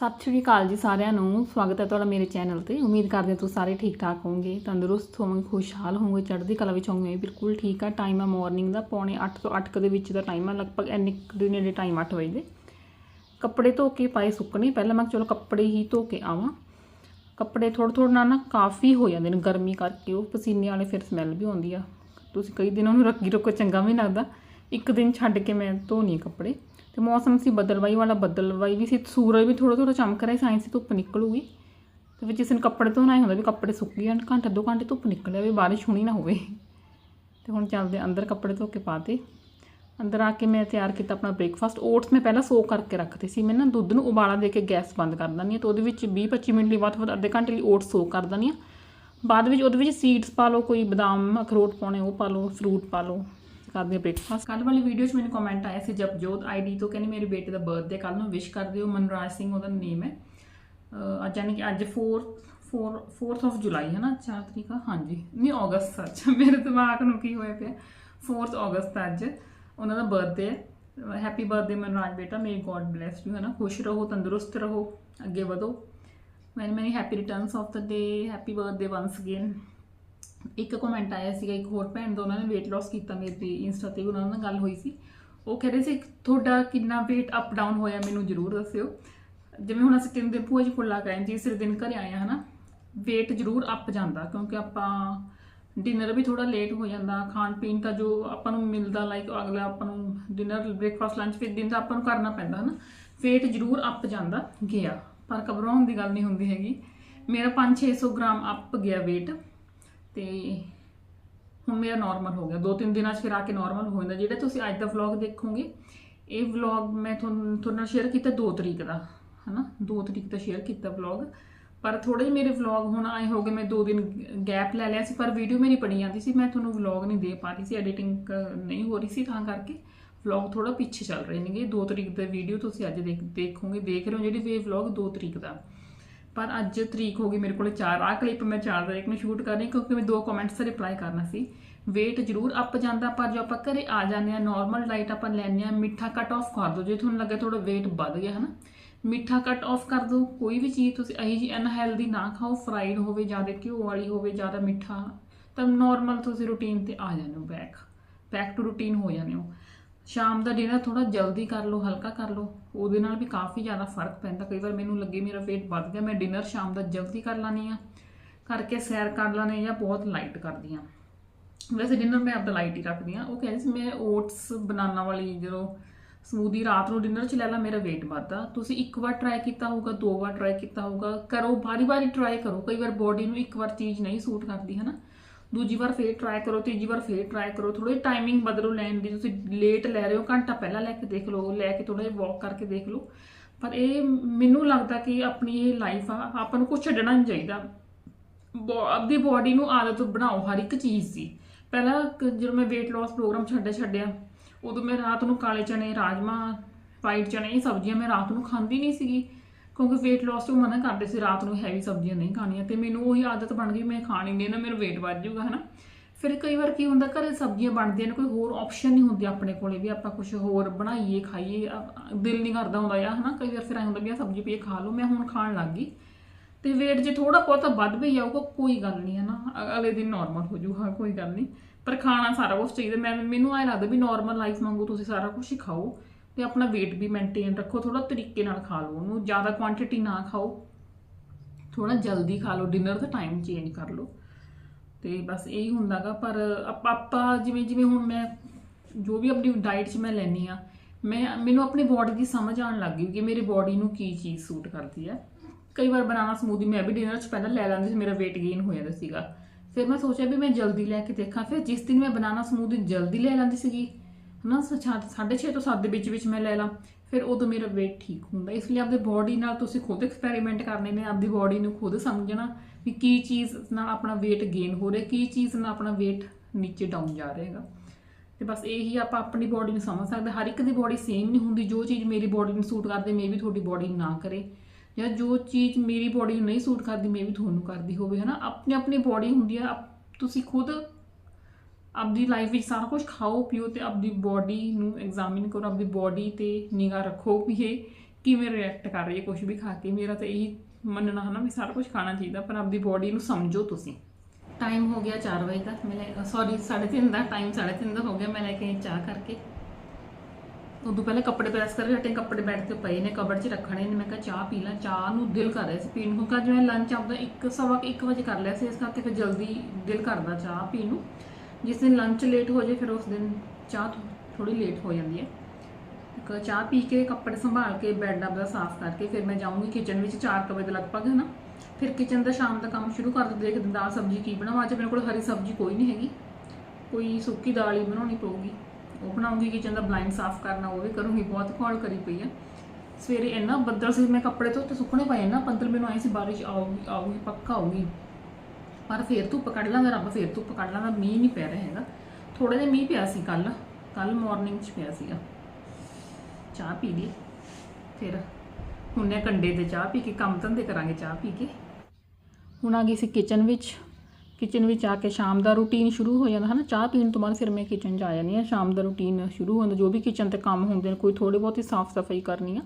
ਸਤਿ ਸ਼੍ਰੀ ਅਕਾਲ ਜੀ ਸਾਰਿਆਂ ਨੂੰ। ਸਵਾਗਤ ਹੈ ਤੁਹਾਡਾ ਮੇਰੇ ਚੈਨਲ ਤੇ। ਉਮੀਦ ਕਰਦੇ ਹਾਂ ਤੁਸੀਂ ਸਾਰੇ ਠੀਕ ਠਾਕ ਹੋਵੋਗੇ, ਤੰਦਰੁਸਤ ਹੋਵੋਗੇ, ਖੁਸ਼ਹਾਲ ਹੋਵੋਗੇ, ਚੜ੍ਹਦੀ ਕਲਾ ਵਿੱਚ ਹੋਵੋਗੇ। ਬਿਲਕੁਲ ਠੀਕ ਆ ਟਾਈਮ ਆ ਮਾਰਨਿੰਗ ਦਾ। ਪੌਣੇ 8 ਤੋਂ 8 ਦੇ ਵਿੱਚ ਦਾ ਟਾਈਮ ਆ। ਲਗਭਗ ਇੰਨੇ ਕੁ ਦੇ ਨੇੜੇ ਟਾਈਮ 8 ਵਜੇ ਦੇ। ਕੱਪੜੇ ਧੋ ਕੇ ਪਾਏ ਸੁੱਕਣੇ। ਪਹਿਲਾਂ ਮੈਂ ਕਿਹਾ ਚਲੋ ਕੱਪੜੇ ਹੀ ਧੋ ਕੇ ਆਵਾਂ। ਕੱਪੜੇ ਥੋੜ੍ਹੇ ਥੋੜ੍ਹੇ ਨਾਲ ਨਾ ਕਾਫੀ ਹੋ ਜਾਂਦੇ ਨੇ ਗਰਮੀ ਕਰਕੇ। ਉਹ ਪਸੀਨੇ ਵਾਲੇ ਫਿਰ ਸਮੈਲ ਵੀ ਆਉਂਦੀ ਆ। ਤੁਸੀਂ ਕਈ ਦਿਨ ਉਹਨੂੰ ਰੱਖੀ ਰੱਖੋ ਚੰਗਾ ਵੀ ਨਹੀਂ ਲੱਗਦਾ। ਇੱਕ ਦਿਨ ਛੱਡ ਕੇ ਮੈਂ ਧੋਣੀ ਕੱਪੜੇ ਤੇ ਮੌਸਮ ਸੀ ਬਦਲਵਾਈ ਵਾਲਾ, ਬਦਲਵਾਈ ਵੀ ਸੀ, ਸੂਰਜ ਵੀ ਥੋੜਾ ਥੋੜਾ ਚਮਕ ਰਿਹਾ ਸਾਇੰਸ ਦੀ ਧੁੱਪ ਨਿਕਲੂਗੀ। ਤੇ ਫਿਰ ਜਿਸ ਨੂੰ ਕੱਪੜੇ ਧੋਣਾ ਹੀ ਹੁੰਦਾ ਵੀ ਕੱਪੜੇ ਸੁੱਕ ਜਾਣ ਘੰਟਾ, ਦੋ ਘੰਟੇ ਧੁੱਪ ਨਿਕਲਿਆ ਵੀ ਬਾਰਿਸ਼ ਹੋਣੀ ਨਾ ਹੋਵੇ। ਤੇ ਹੁਣ ਚੱਲਦੇ ਅੰਦਰ ਕੱਪੜੇ ਧੋ ਕੇ ਪਾਤੇ। ਅੰਦਰ ਆ ਕੇ ਮੈਂ ਤਿਆਰ ਕੀਤਾ ਆਪਣਾ ਬ੍ਰੇਕਫਾਸਟ ਓਟਸ ਮੈਂ ਪਹਿਲਾਂ ਸੋ ਕਰਕੇ ਰੱਖਦੇ ਸੀ। ਮੈਂ ਨਾ ਦੁੱਧ ਨੂੰ ਉਬਾਲਾ ਦੇ ਕੇ ਗੈਸ ਬੰਦ ਕਰ ਦਿੰਦੀ ਹਾਂ ਤੇ ਉਹਦੇ ਵਿੱਚ 20-25 ਮਿੰਟ ਲਈ ਵੱਧ ਤੋਂ ਵੱਧ ਅੱਧੇ ਘੰਟੇ ਲਈ ਓਟਸ ਸੋ ਕਰ ਦਿੰਦੀ ਹਾਂ। ਬਾਅਦ ਵਿੱਚ ਉਹਦੇ ਵਿੱਚ ਸੀਡਸ ਪਾ ਲਓ, ਕੋਈ ਬਦਾਮ, ਅਖਰੋਟ ਪਾਉਣੇ, ਉਹ ਪਾ ਲਓ ਫਰੂਟ ਪਾ ਲਓ। ਕਰਦੇ ਹਾਂ ਬ੍ਰੇਕਫਾਸਟ ਕੱਲ੍ਹ ਵਾਲੀ ਵੀਡੀਓ 'ਚ ਮੈਨੂੰ ਕਮੈਂਟ ਆਇਆ ਸੀ ਜਪਜੋਤ ਆਈਡੀ ਤੋਂ, ਕਹਿੰਦੇ ਮੇਰੇ ਬੇਟੇ ਦਾ ਬਰਥਡੇ ਕੱਲ ਨੂੰ ਵਿਸ਼ ਕਰ ਦਿਓ ਮਨਰਾਜ ਸਿੰਘ, ਉਹਦਾ ਨੇਮ ਹੈ। ਅੱਜ ਯਾਨੀ ਕਿ ਅੱਜ 4 4 4th ਆਫ ਜੁਲਾਈ ਹੈ ਨਾ 4 ਤਰੀਕ ਹਾਂਜੀ। ਨਹੀਂ ਅਗਸਤ ਸੱਚ ਮੇਰੇ ਦਿਮਾਗ ਨੂੰ ਕੀ ਹੋਇਆ ਪਿਆ? 4th ਅਗਸਤ ਅੱਜ। ਉਹਨਾਂ ਦਾ ਬਰਥਡੇ ਹੈ। ਹੈਪੀ ਬਰਥਡੇ ਮਨਰਾਜ ਬੇਟਾ ਮੇ ਗੋਡ ਬlesਸ ਯੂ ਹੈ ਨਾ ਖੁਸ਼ ਰਹੋ, ਤੰਦਰੁਸਤ ਰਹੋ, ਅੱਗੇ ਵਧੋ। Many many happy returns of the day happy birthday once again ਇੱਕ ਕਮੈਂਟ ਆਇਆ ਸੀਗਾ, ਇੱਕ ਹੋਰ ਭੈਣ ਦਾ, ਉਹਨਾਂ ਨੇ weight loss ਕੀਤਾ ਮੇਰੇ ਤੇ ਇੰਸਟਾ ਤੇ ਉਹਨਾਂ ਨਾਲ ਗੱਲ ਹੋਈ ਸੀ। ਉਹ ਕਹਿ ਰਹੇ ਸੀ, ਤੁਹਾਡਾ ਕਿੰਨਾ weight ਅਪ ਡਾਊਨ ਹੋਇਆ, ਮੈਨੂੰ ਜ਼ਰੂਰ ਦੱਸਿਓ। ਜਿਵੇਂ ਹੁਣ ਅਸੀਂ ਤਿੰਨ ਦਿਨ ਭੂਆ ਜੀ ਕੋਲ ਲਾ ਕੇ ਆਏ ਤੀਸਰੇ ਦਿਨ ਘਰੇ ਆਏ ਹਾਂ ਹਨਾ, weight ਜ਼ਰੂਰ ਅਪ ਜਾਂਦਾ, ਕਿਉਂਕਿ ਆਪਾਂ ਡਿਨਰ ਵੀ ਥੋੜਾ ਲੇਟ ਹੋ ਜਾਂਦਾ, ਖਾਣ ਪੀਣ ਦਾ ਜੋ ਆਪਾਂ ਨੂੰ ਮਿਲਦਾ ਲਾਈਕ ਅਗਲਾ ਆਪਾਂ ਨੂੰ ਡਿਨਰ ਬ੍ਰੇਕਫਾਸਟ ਲੰਚ ਫਿਰ ਦਿਨ ਦਾ ਆਪਾਂ ਨੂੰ ਕਰਨਾ ਪੈਂਦਾ, ਹਨਾ। weight ਜ਼ਰੂਰ ਅਪ ਜਾਂਦਾ ਗਿਆ, ਪਰ ਘਬਰਾਉਣ ਦੀ ਗੱਲ ਨਹੀਂ ਹੁੰਦੀ ਹੈਗੀ। ਮੇਰਾ 5-600 ਗ੍ਰਾਮ ਅਪ ਗਿਆ weight ਤੇ ਹੁਣ ਮੇਰਾ ਨਾਰਮਲ ਹੋ ਗਿਆ। ਦੋ ਤਿੰਨ ਦਿਨਾਂ 'ਚ ਫਿਰ ਆ ਕੇ ਨਾਰਮਲ ਹੋ ਜਾਂਦਾ। ਜਿਹੜਾ ਤੁਸੀਂ ਅੱਜ ਦਾ ਵਲੌਗ ਦੇਖੋਗੇ, ਇਹ ਵਲੌਗ ਮੈਂ ਤੁਹਾਨੂੰ ਤੁਹਾਡੇ ਨਾਲ ਸ਼ੇਅਰ ਕੀਤਾ 2 ਤਰੀਕ ਦਾ, ਹਨਾ? 2 ਤਰੀਕ ਦਾ ਸ਼ੇਅਰ ਕੀਤਾ ਵਲੌਗ ਪਰ ਥੋੜੇ ਜਿਹੇ ਮੇਰੇ ਵਲੌਗ ਹੁਣ ਆਏ ਹੋ ਗਏ। ਮੈਂ ਦੋ ਦਿਨ ਗੈਪ ਲੈ ਲਿਆ ਸੀ, ਪਰ ਵੀਡੀਓ ਮੇਰੀ ਬਣੀ ਜਾਂਦੀ ਸੀ। ਮੈਂ ਤੁਹਾਨੂੰ ਵਲੌਗ ਨਹੀਂ ਦੇ ਪਾ ਰਹੀ ਸੀ। ਐਡੀਟਿੰਗ ਨਹੀਂ ਹੋ ਰਹੀ ਸੀ, ਤਾਂ ਕਰਕੇ ਵਲੌਗ ਥੋੜਾ ਪਿੱਛੇ ਚੱਲ ਰਹੇ ਨੇਗੇ। 2 ਤਰੀਕ ਦਾ ਵੀਡੀਓ ਤੁਸੀਂ ਅੱਜ ਦੇਖ, ਦੇਖੋਗੇ। ਦੇਖ ਰਹੇ ਹੋ ਜਿਹੜੀ ਵੇ ਵਲੌਗ 2 ਤਰੀਕ ਦਾ। ਪਰ ਅੱਜ ਤਰੀਕ ਹੋ ਗਈ ਮੇਰੇ ਕੋਲੇ 4 ਆ ਕਲਿੱਪ ਮੈਂ 4 ਤਰੀਕ ਨੂੰ ਸ਼ੂਟ ਕਰ ਕਿਉਂਕਿ ਮੈਂ ਦੋ ਕਮੈਂਟਸ ਤੇ ਰਿਪਲਾਈ ਕਰਨਾ ਸੀ। Weight ਜ਼ਰੂਰ ਅਪ ਜਾਂਦਾ, ਪਰ ਜੋ ਆਪਾਂ ਘਰੇ ਆ ਜਾਂਦੇ ਆ ਨਾਰਮਲ ਡਾਈਟ ਆਪਾਂ ਲੈਂਦੇ ਆ ਮਿੱਠਾ ਕੱਟ ਆਫ ਕਰ ਦਿਓ। ਜੇ ਤੁਹਾਨੂੰ ਲੱਗੇ ਥੋੜਾ weight ਵੱਧ ਗਿਆ, ਹਨਾ? ਮਿੱਠਾ ਕੱਟ ਆਫ ਕਰ ਦਿਓ। ਕੋਈ ਵੀ ਚੀਜ਼ ਤੁਸੀਂ ਅਹੀ ਜੀ ਅਨਹੈਲਦੀ ਨਾ ਖਾਓ ਫਰਾਈਡ ਹੋਵੇ, ਜ਼ਿਆਦਾ ਘਿਓ ਵਾਲੀ ਹੋਵੇ, ਜ਼ਿਆਦਾ ਮਿੱਠਾ, ਤਾਂ ਨਾਰਮਲ ਤੁਸੀਂ ਰੂਟੀਨ ਤੇ ਆ ਜਾਂਦੇ ਹੋ ਬੈਕ ਬੈਕ ਟੂ ਰੂਟੀਨ ਹੋ ਜਾਂਦੇ ਹੋ। ਸ਼ਾਮ ਦਾ ਡਿਨਰ ਥੋੜਾ ਜਲਦੀ ਕਰ ਲਓ, ਹਲਕਾ ਕਰ ਲਓ। ਉਹਦੇ ਨਾਲ ਵੀ ਕਾਫੀ ਜ਼ਿਆਦਾ ਫ਼ਰਕ ਪੈਂਦਾ। ਕਈ ਵਾਰ ਮੈਨੂੰ ਲੱਗੇ ਮੇਰਾ weight ਵੱਧ ਗਿਆ, ਮੈਂ ਡਿਨਰ ਸ਼ਾਮ ਦਾ ਜਲਦੀ ਕਰ ਲਾਨੀ ਆ ਕਰਕੇ ਸੈਰ ਕਰ ਲਾਨੇ ਜਾਂ ਬਹੁਤ ਲਾਈਟ ਕਰਦੀ ਆ ਵੈਸੇ ਡਿਨਰ ਮੈਂ ਆਪਦਾ ਲਾਈਟ ਹੀ ਰੱਖਦੀ ਆ ਉਹ ਕਹਿੰਦੇ ਸੀ, ਮੈਂ ਓਟਸ ਬਨਾਨਾ ਵਾਲੀ ਜਦੋਂ ਸਮੂਦੀ ਰਾਤ ਨੂੰ ਡਿਨਰ ਚ ਲੈ ਲਾ, ਮੇਰਾ weight ਵੱਧਦਾ। ਤੁਸੀਂ ਇੱਕ ਵਾਰ ਟਰਾਈ ਕੀਤਾ ਹੋਊਗਾ, ਦੋ ਵਾਰ ਟਰਾਈ ਕੀਤਾ ਹੋਊਗਾ। ਕਰੋ, ਵਾਰੀ-ਵਾਰੀ ਟਰਾਈ ਕਰੋ। ਕਈ ਵਾਰ ਬੋਡੀ ਨੂੰ ਇੱਕ ਵਾਰ ਚੀਜ਼ ਨਹੀਂ ਸੂਟ ਕਰਦੀ ਹੈ ਨਾ ਦੂਜੀ ਵਾਰ ਫੇਰ ਟਰਾਈ ਕਰੋ, ਤੀਜੀ ਵਾਰ ਫੇਰ ਟਰਾਈ ਕਰੋ। ਥੋੜੀ ਟਾਈਮਿੰਗ ਬਦਲੋ ਲੈਣ ਦੀ, ਤੁਸੀਂ ਲੇਟ ਲੈ ਰਹੇ ਹੋ, ਘੰਟਾ ਪਹਿਲਾਂ ਲੈ ਕੇ ਦੇਖ ਲਓ, ਲੈ ਕੇ ਥੋੜਾ ਜਿਹਾ ਵਾਕ ਕਰਕੇ ਦੇਖ ਲਓ। ਪਰ ਇਹ ਮੈਨੂੰ ਲੱਗਦਾ ਕਿ ਆਪਣੀ ਇਹ ਲਾਈਫ ਆ, ਆਪਾਂ ਨੂੰ ਕੁਝ ਛੱਡਣਾ ਨਹੀਂ ਚਾਹੀਦਾ। ਬੋ- ਆਪਦੀ ਬੋਡੀ ਨੂੰ ਆਦਤ ਬਣਾਓ, ਹਰ ਇੱਕ ਚੀਜ਼ ਦੀ। ਪਹਿਲਾਂ ਕ- ਜਦੋਂ ਮੈਂ weight loss ਪ੍ਰੋਗਰਾਮ ਛੱਡਿਆ ਛੱਡਿਆ, ਉਦੋਂ ਮੈਂ ਰਾਤ ਨੂੰ ਕਾਲੇ ਚਨੇ, ਰਾਜਮਾ ਵਾਈਟ ਚਨੇ, ਇਹ ਸਬਜ਼ੀਆਂ ਮੈਂ ਰਾਤ ਨੂੰ ਖਾਂਦੀ ਨਹੀਂ ਸੀਗੀ। ਕਿਉਂਕਿ weight loss ਤੋਂ ਮਨਾ ਕਰਦੇ ਸੀ, ਰਾਤ ਨੂੰ ਹੈਵੀ ਸਬਜ਼ੀਆਂ ਨਹੀਂ ਖਾਣੀਆਂ ਤੇ ਮੈਨੂੰ ਉਹੀ ਆਦਤ ਬਣ ਗਈ, ਮੈਂ ਖਾਣੀ ਨਹੀਂ ਨਾ ਮੇਰਾ weight ਵੱਧ ਜਾਊਗਾ, ਹਨਾ। ਫਿਰ ਕਈ ਵਾਰ ਕੀ ਹੁੰਦਾ, ਘਰੇ ਸਬਜ਼ੀਆਂ ਬਣਦੀਆਂ ਨੇ, ਕੋਈ ਹੋਰ ਆਪਸ਼ਨ ਨਹੀਂ ਹੁੰਦੀ ਆਪਣੇ ਕੋਲੇ ਵੀ, ਆਪਾਂ ਕੁਝ ਹੋਰ ਬਣਾਈਏ, ਖਾਈਏ ਦਿਲ ਨਹੀਂ ਕਰਦਾ ਹੁੰਦਾ ਆ ਹਨਾ। ਕਈ ਵਾਰ ਫਿਰ ਐਂ ਹੁੰਦਾ ਵੀ ਆ ਸਬਜ਼ੀ ਪਈ ਖਾ ਲਓ, ਮੈਂ ਹੁਣ ਖਾਣ ਲੱਗ ਗਈ। ਤੇ weight ਜੇ ਥੋੜਾ ਬਹੁਤਾ ਵੱਧ ਵੀ ਜਾਊਗਾ, ਕੋਈ ਗੱਲ ਨਹੀਂ ਹੈ ਨਾ ਅਗਲੇ ਦਿਨ ਨਾਰਮਲ ਹੋ ਜਾਊਗਾ, ਕੋਈ ਗੱਲ ਨਹੀਂ। ਪਰ ਖਾਣਾ ਸਾਰਾ ਕੁਝ ਚਾਹੀਦਾ, ਮੈਂ, ਮੈਨੂੰ ਐ ਲੱਗਦਾ ਵੀ ਨਾਰਮਲ ਲਾਈਫ ਵਾਂਗੂ ਤੁਸੀਂ ਸਾਰਾ ਕੁਝ ਹੀ ਖਾਓ। ਤੇ ਆਪਣਾ weight ਵੀ ਮੇਨਟੇਨ ਰੱਖੋ ਥੋੜਾ ਤਰੀਕੇ ਨਾਲ ਖਾ ਲਓ ਉਹਨੂੰ, ਜ਼ਿਆਦਾ ਕੁਆਂਟੀਟੀ ਨਾ ਖਾਓ। ਥੋੜਾ ਜਲਦੀ ਖਾ ਲਓ ਡਿਨਰ ਦਾ ਟਾਈਮ ਚੇਂਜ ਕਰ ਲਓ। ਤੇ ਬਸ ਇਹੀ ਹੁੰਦਾਗਾ, ਪਰ ਆਪਾਂ ਜਿਵੇਂ ਜਿਵੇਂ ਹੁਣ ਮੈਂ, ਜੋ ਵੀ ਆਪਣੀ ਡਾਈਟ 'ਚ ਮੈਂ ਲੈਣੀ ਆ ਮੈਂ, ਮੈਨੂੰ ਆਪਣੀ ਬਾਡੀ ਦੀ ਸਮਝ ਆਉਣ ਲੱਗ ਗਈ ਕਿ ਮੇਰੀ ਬਾਡੀ ਨੂੰ ਕੀ ਚੀਜ਼ ਸੂਟ ਕਰਦੀ ਹੈ। ਕਈ ਵਾਰ ਬਨਾਨਾ ਸਮੂਦੀ ਮੈਂ ਵੀ ਡਿਨਰ 'ਚ ਪਹਿਲਾਂ ਲੈ ਲੈਂਦੀ ਸੀ, ਮੇਰਾ weight gain ਹੋ ਜਾਂਦਾ ਸੀਗਾ। ਫਿਰ ਮੈਂ ਸੋਚਿਆ ਵੀ ਮੈਂ ਜਲਦੀ ਲੈ ਕੇ ਦੇਖਾਂ, ਫਿਰ ਜਿਸ ਦਿਨ ਮੈਂ ਬਨਾਨਾ ਸਮੂਦੀ ਜਲਦੀ ਲੈ ਲੈਂਦੀ ਸੀਗੀ ਹਨਾ 6.5 ਤੋਂ 7 ਦੇ ਵਿੱਚ ਵਿੱਚ ਮੈਂ ਲੈ ਲਾਂ। ਫਿਰ ਉਦੋਂ ਮੇਰਾ weight ਠੀਕ ਹੁੰਦਾ। ਇਸ ਲਈ ਆਪਦੇ ਬਾਡੀ ਨਾਲ ਤੁਸੀਂ ਖੁਦ ਐਕਸਪੈਰੀਮੈਂਟ ਕਰਨੇ ਨੇ, ਆਪਦੀ ਬਾਡੀ ਨੂੰ ਖੁਦ ਸਮਝਣਾ ਵੀ ਕੀ ਚੀਜ਼ ਨਾਲ ਆਪਣਾ weight ਗੇਨ ਹੋ ਰਿਹਾ, ਕੀ ਚੀਜ਼ ਨਾਲ ਆਪਣਾ weight ਨੀਚੇ ਡਾਊਨ ਜਾ ਰਿਹਾ ਹੈਗਾ। ਤੇ ਬਸ ਇਹੀ ਆਪਾਂ ਆਪਣੀ ਬਾਡੀ ਨੂੰ ਸਮਝ ਸਕਦੇ ਹਰ ਇੱਕ ਦੀ ਬਾਡੀ ਸੇਮ ਨਹੀਂ ਹੁੰਦੀ। ਜੋ ਚੀਜ਼ ਮੇਰੀ ਬਾਡੀ ਨੂੰ ਸੂਟ ਕਰਦੇ, ਮੇ ਵੀ ਤੁਹਾਡੀ ਬਾਡੀ ਨਾ ਕਰੇ। ਜਾਂ ਜੋ ਚੀਜ਼ ਮੇਰੀ ਬਾਡੀ ਨੂੰ ਨਹੀਂ ਸੂਟ ਕਰਦੀ, ਮੇ ਵੀ ਤੁਹਾਨੂੰ ਕਰਦੀ ਹੋਵੇ, ਹਨਾ। ਆਪਣੀ ਆਪਣੀ ਬਾਡੀ ਹੁੰਦੀ ਆ। ਆਪ- ਤੁਸੀਂ ਖੁਦ ਆਪਦੀ ਲਾਈਫ ਵਿੱਚ ਸਾਰਾ ਕੁਝ ਖਾਓ, ਪੀਓ ਤੇ ਆਪਦੀ ਬਾਡੀ ਨੂੰ ਐਗਜ਼ਾਮਿਨ ਕਰੋ, ਆਪਦੀ ਬਾਡੀ ਤੇ ਨਿਗਾਹ ਰੱਖੋ ਵੀ ਇਹ ਕਿਵੇਂ ਰਿਐਕਟ ਕਰ ਰਹੀ ਹੈ ਕੁਝ ਵੀ ਖਾ ਕੇ। ਮੇਰਾ ਤਾਂ ਇਹੀ ਮੰਨਣਾ ਹੈ ਨਾ ਵੀ ਸਾਰਾ ਕੁਝ ਖਾਣਾ ਚਾਹੀਦਾ, ਪਰ ਆਪਦੀ ਬੋਡੀ ਨੂੰ ਸਮਝੋ ਤੁਸੀਂ। ਟਾਈਮ ਹੋ ਗਿਆ 4 ਵਜੇ ਦਾ ਮੈਂ ਲੈ ਸੌਰੀ 3:30 ਦਾ ਟਾਈਮ 3:30 ਦਾ ਹੋ ਗਿਆ। ਮੈਂ ਲੈ ਕੇ ਚਾਹ ਕਰਕੇ। ਉਦੋਂ ਪਹਿਲੇ ਕੱਪੜੇ ਪ੍ਰੈਸ ਕਰਕੇ ਹਟੇ ਕੱਪੜੇ ਬੈੱਡ ਤੇ ਪਏ ਨੇ ਕਬਰ 'ਚ ਰੱਖਣੇ ਨੇ। ਮੈਂ ਕਿਹਾ ਚਾਹ ਪੀ ਲਾਂ, ਚਾਹ ਨੂੰ ਦਿਲ ਕਰ ਰਿਹਾ ਸੀ ਪੀਣ ਨੂੰ। ਕਿਉਂਕਿ ਅੱਜ ਮੈਂ ਲੰਚ ਆਪਦਾ 1 ਸਵਾ 1 ਵਜੇ ਕਰ ਲਿਆ ਸੀ, ਇਸ ਕਰਕੇ ਫਿਰ ਜਲਦੀ ਦਿਲ ਕਰਦਾ ਚਾਹ ਪੀਣ ਨੂੰ। ਜਿਸ ਦਿਨ ਲੰਚ ਲੇਟ ਹੋ ਜਾਏ ਫਿਰ ਉਸ ਦਿਨ ਚਾਹ ਥੋੜੀ ਲੇਟ ਹੋ ਜਾਂਦੀ ਹੈ। ਇੱਕ ਚਾਹ ਪੀ ਕੇ, ਕੱਪੜੇ ਸੰਭਾਲ ਕੇ ਬੈੱਡ ਆਪਦਾ ਸਾਫ਼ ਕਰਕੇ, ਫਿਰ ਮੈਂ ਜਾਊਂਗੀ ਕਿਚਨ ਵਿੱਚ 4 ਵਜੇ ਦੇ ਲਗਭਗ ਹੈ ਨਾ ਫਿਰ ਕਿਚਨ ਦਾ ਸ਼ਾਮ ਦਾ ਕੰਮ ਸ਼ੁਰੂ ਕਰ ਦਿੰਦੇ ਦੇਖਦੇ ਦਾਲ ਸਬਜ਼ੀ ਕੀ ਬਣਾਵਾਂ, ਅੱਜ ਮੇਰੇ ਕੋਲ ਹਰੀ ਸਬਜ਼ੀ ਕੋਈ ਨਹੀਂ ਹੈਗੀ। ਕੋਈ ਸੁੱਕੀ ਦਾਲ ਹੀ ਬਣਾਉਣੀ ਪਊਗੀ। ਉਹ ਬਣਾਉਂਗੀ ਕਿਚਨ ਦਾ ਬਲਾਈਂਡ ਸਾਫ਼ ਕਰਨਾ, ਉਹ ਵੀ ਕਰੂੰਗੀ, ਬਹੁਤ ਘੋਲ ਕਰੀ ਪਈ ਆ ਸਵੇਰੇ ਇੰਨਾ ਬੱਦਲ ਸੀ, ਮੈਂ ਕੱਪੜੇ ਧੋਤੇ ਸੁੱਕਣੇ ਪਏ ਨਾ ਪੰਦਲ ਮੈਨੂੰ ਆਏ ਸੀ, ਬਾਰਿਸ਼ ਆਊਗੀ ਆਊਗੀ, ਪੱਕਾ ਆਊਗੀ। ਪਰ ਫੇਰ ਧੁੱਪ ਕੱਢ ਲਾਂਗਾ, ਰੱਬ ਫੇਰ ਧੁੱਪ ਕੱਢ ਲਾਂਗਾ, ਮੀਂਹ ਨਹੀਂ ਪੈ ਰਿਹਾ ਹੈਗਾ। ਥੋੜਾ ਜਿਹਾ ਮੀਂਹ ਪਿਆ ਸੀ ਕੱਲ ਕੱਲ ਮਾਰਨਿੰਗ 'ਚ ਪਿਆ ਸੀਗਾ। ਚਾਹ ਪੀ ਲਈ। ਫਿਰ ਹੁਣੇ ਕੰਡੇ ਤੇ ਚਾਹ ਪੀ ਕੇ, ਕੰਮ ਧੰਦੇ ਕਰਾਂਗੇ ਚਾਹ ਪੀ ਕੇ। ਹੁਣ ਆ ਗਈ ਸੀ ਕਿਚਨ ਵਿੱਚ। ਕਿਚਨ ਵਿੱਚ ਆ ਕੇ ਸ਼ਾਮ ਦਾ ਰੂਟੀਨ ਸ਼ੁਰੂ ਹੋ ਜਾਂਦਾ ਹੈ ਨਾ ਚਾਹ ਪੀਣ ਤੋਂ ਬਾਅਦ ਫਿਰ ਮੈਂ ਕਿਚਨ 'ਚ ਆ ਜਾਂਦੀ ਹਾਂ। ਸ਼ਾਮ ਦਾ ਰੂਟੀਨ ਸ਼ੁਰੂ ਹੋ ਜਾਂਦਾ ਜੋ ਵੀ ਕਿਚਨ ਤੇ ਕੰਮ ਹੁੰਦੇ ਨੇ, ਕੋਈ ਥੋੜੀ ਬਹੁਤੀ ਸਾਫ਼ ਸਫ਼ਾਈ ਕਰਨੀ ਆ,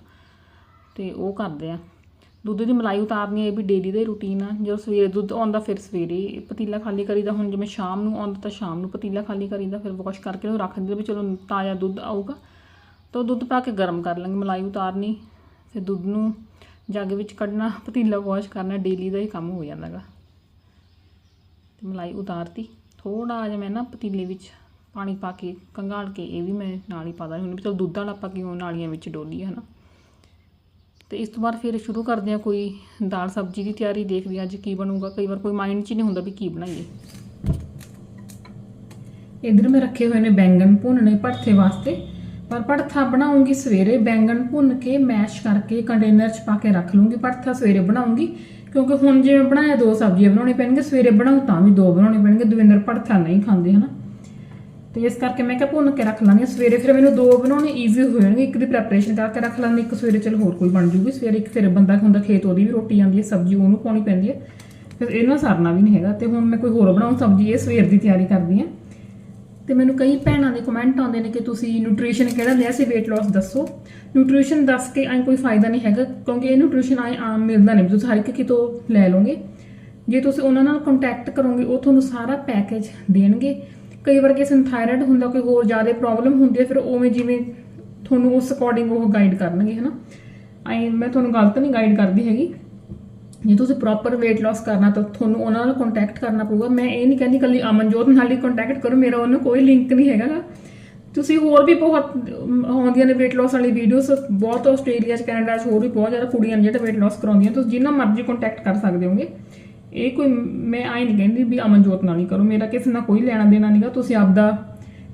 ਤੇ ਉਹ ਕਰਦੇ ਆ। ਦੁੱਧ ਦੀ ਮਲਾਈ ਉਤਾਰਨੀ ਹੈ, ਇਹ ਵੀ ਡੇਲੀ ਦਾ ਹੀ ਰੂਟੀਨ ਆ। ਜਦੋਂ ਸਵੇਰੇ ਦੁੱਧ ਆਉਂਦਾ, ਫਿਰ ਸਵੇਰੇ ਪਤੀਲਾ ਖਾਲੀ ਕਰੀਦਾ। ਹੁਣ ਜਿਵੇਂ ਸ਼ਾਮ ਨੂੰ ਆਉਂਦਾ ਤਾਂ ਸ਼ਾਮ ਨੂੰ ਪਤੀਲਾ ਖਾਲੀ ਕਰੀਦਾ, ਫਿਰ ਵਾਸ਼ ਕਰਕੇ ਉਹ ਰੱਖ ਦਿੰਦੇ ਵੀ ਚਲੋ ਤਾਜ਼ਾ ਦੁੱਧ ਆਊਗਾ। ਤਾਂ ਉਹ ਦੁੱਧ ਪਾ ਕੇ ਗਰਮ ਕਰ ਲਾਂਗੇ, ਮਲਾਈ ਉਤਾਰਨੀ। ਫਿਰ ਦੁੱਧ ਨੂੰ ਜੱਗ ਵਿੱਚ ਕੱਢਣਾ, ਪਤੀਲਾ ਵਾਸ਼ ਕਰਨਾ ਡੇਲੀ ਦਾ ਹੀ ਕੰਮ ਹੋ ਜਾਂਦਾਗਾ। ਤੇ ਮਲਾਈ ਉਤਾਰਤੀ। ਥੋੜਾ ਜਿਹਾ ਮੈਂ ਨਾ ਪਤੀਲੇ ਵਿੱਚ ਪਾਣੀ ਪਾ ਕੇ, ਕੰਗਾਲ ਕੇ, ਇਹ ਵੀ ਮੈਂ ਨਾਲ ਹੀ ਪਾ ਦਾਂ ਹੁਣ ਵੀ ਚਲ ਦੁੱਧ ਵਾਲਾ ਆਪਾਂ ਕਿਉਂ ਨਾਲੀਆਂ ਵਿੱਚ ਡੋਲੀ ਹੈ ਨਾ ਤੇ ਇਸ ਤੋਂ ਬਾਅਦ ਫਿਰ ਸ਼ੁਰੂ ਕਰਦੇ ਹਾਂ ਕੋਈ ਦਾਲ ਸਬਜ਼ੀ ਦੀ ਤਿਆਰੀ, ਦੇਖਦੇ ਹਾਂ ਅੱਜ ਕੀ ਬਣੂਗਾ। ਕਈ ਵਾਰ ਕੋਈ ਮਾਈਂਡ 'ਚ ਨਹੀਂ ਹੁੰਦਾ ਵੀ ਕੀ ਬਣਾਈਏ। ਇਧਰ ਮੈਂ ਰੱਖੇ ਹੋਏ ਨੇ ਬੈਂਗਣ ਭੁੰਨਣੇ ਭੜਥੇ ਵਾਸਤੇ। ਪਰ ਭੜਥਾ ਬਣਾਉਂਗੀ ਸਵੇਰੇ, ਬੈਂਗਣ ਭੁੰਨ ਕੇ ਮੈਸ਼ ਕਰਕੇ ਕੰਟੇਨਰ 'ਚ ਪਾ ਕੇ ਰੱਖ ਲੂੰਗੀ। ਭੜਥਾ ਸਵੇਰੇ ਬਣਾਉਂਗੀ, ਕਿਉਂਕਿ ਹੁਣ ਜਿਵੇਂ ਬਣਾਇਆ ਦੋ ਸਬਜ਼ੀਆਂ ਬਣਾਉਣੀਆਂ ਪੈਣਗੀਆਂ, ਸਵੇਰੇ ਬਣਾਉ ਤਾਂ ਵੀ ਦੋ ਬਣਾਉਣੇ ਪੈਣਗੇ ਦਵਿੰਦਰ ਭੜਥਾ ਨਹੀਂ ਖਾਂਦੇ, ਹਨਾ? ਤੇ ਇਸ ਕਰਕੇ ਮੈਂ ਕਿਹਾ ਭੁੰਨ ਕੇ ਰੱਖ ਲਾਂਗੇ ਸਵੇਰੇ। ਫਿਰ ਮੈਨੂੰ ਦੋ ਬਣਾਉਣੇ ਈਜ਼ੀ ਹੋ ਜਾਣਗੇ। ਇੱਕ ਦੀ ਪ੍ਰੈਪਰੇਸ਼ਨ ਕਰਕੇ ਰੱਖ ਲਾਂਗੇ ਇੱਕ ਸਵੇਰੇ ਚਲ ਹੋਰ ਕੋਈ ਬਣ ਜੂਗੀ। ਸਵੇਰੇ ਇੱਕ ਫਿਰ ਬੰਦਾ ਹੁੰਦਾ ਖੇਤ ਉਹਦੀ ਵੀ ਰੋਟੀ ਆਉਂਦੀ ਹੈ, ਸਬਜ਼ੀ ਉਹਨੂੰ ਪਾਉਣੀ ਪੈਂਦੀ ਹੈ। ਫਿਰ ਇਹਨਾਂ ਸਰਨਾ ਵੀ ਨਹੀਂ ਹੈਗਾ। ਤੇ ਹੁਣ ਮੈਂ ਕੋਈ ਹੋਰ ਬਣਾਉਂ ਸਬਜ਼ੀ, ਇਹ ਸਵੇਰ ਦੀ ਤਿਆਰੀ ਕਰਦੀ ਹਾਂ। ਤੇ ਮੈਨੂੰ ਕਈ ਭੈਣਾਂ ਦੇ ਕਮੈਂਟ ਆਉਂਦੇ ਨੇ ਕਿ ਤੁਸੀਂ ਨਿਊਟ੍ਰੀਸ਼ਨ ਕਿਹੜਾ ਲਿਆ ਸੀ weight loss ਦੱਸੋ। ਨਿਊਟ੍ਰੀਸ਼ਨ ਦੱਸ ਕੇ ਐਂ ਕੋਈ ਫਾਇਦਾ ਨਹੀਂ ਹੈਗਾ, ਕਿਉਂਕਿ ਇਹ ਨਿਊਟ੍ਰੀਸ਼ਨ ਆਏ ਆਮ ਮਿਲਦਾ ਨਹੀਂ ਤੁਸੀਂ ਹਰ ਇੱਕ ਕਿਤੋਂ ਲੈ ਲਓਗੇ। ਜੇ ਤੁਸੀਂ ਉਹਨਾਂ ਨਾਲ ਕੰਟੈਕਟ ਕਰੋਗੇ, ਉਹ ਤੁਹਾਨੂੰ ਸਾਰਾ ਪੈਕੇਜ ਦੇਣਗੇ। ਕਈ ਵਾਰ ਕਿਸੇ ਨੂੰ ਥਾਇਰਾਇਡ ਹੁੰਦਾ, ਕੋਈ ਹੋਰ ਜ਼ਿਆਦਾ ਪ੍ਰੋਬਲਮ ਹੁੰਦੀ ਹੈ, ਫਿਰ ਉਵੇਂ ਜਿਵੇਂ ਤੁਹਾਨੂੰ ਉਸ ਅਕੋਰਡਿੰਗ ਉਹ ਗਾਈਡ ਕਰਨਗੇ, ਹਨਾ? ਆਈ ਮੈਂ ਤੁਹਾਨੂੰ ਗਲਤ ਨਹੀਂ ਗਾਈਡ ਕਰਦੀ ਹੈਗੀ। ਜੇ ਤੁਸੀਂ ਪ੍ਰੋਪਰ weight loss ਕਰਨਾ, ਤਾਂ ਤੁਹਾਨੂੰ ਉਹਨਾਂ ਨਾਲ ਕੰਟੈਕਟ ਕਰਨਾ ਪਊਗਾ। ਮੈਂ ਇਹ ਨਹੀਂ ਕਹਿੰਦੀ ਕੱਲੀ ਅਮਨਜੋਤ ਨਾਲ ਹੀ ਕੰਟੈਕਟ ਕਰੋ, ਮੇਰਾ ਉਹਨੂੰ ਕੋਈ ਲਿੰਕ ਨਹੀਂ ਹੈਗਾ ਤੁਸੀਂ ਹੋਰ ਵੀ ਬਹੁਤ ਆਉਂਦੀਆਂ ਨੇ weight loss ਵਾਲੀ ਵੀਡੀਓਜ਼ ਬਹੁਤ ਆਸਟ੍ਰੇਲੀਆ 'ਚ, ਕੈਨੇਡਾ 'ਚ ਹੋਰ ਵੀ ਬਹੁਤ ਜ਼ਿਆਦਾ ਕੁੜੀਆਂ ਨੇ ਜਿਹੜੇ weight loss ਕਰਾਉਂਦੀਆਂ, ਤੁਸੀਂ ਜਿੰਨਾ ਮਰਜ਼ੀ ਕੰਟੈਕਟ ਕਰ ਸਕਦੇ ਹੋਗੇ ਇਹ ਕੋਈ ਮੈਂ ਆਈ ਨਹੀਂ ਕਹਿੰਦੀ ਵੀ ਅਮਨਜੋਤ ਨਾਲ ਹੀ ਕਰੋ, ਮੇਰਾ ਕਿਸੇ ਨਾਲ ਕੋਈ ਲੈਣਾ ਦੇਣਾ ਨਹੀਂਗਾ ਤੁਸੀਂ ਆਪਦਾ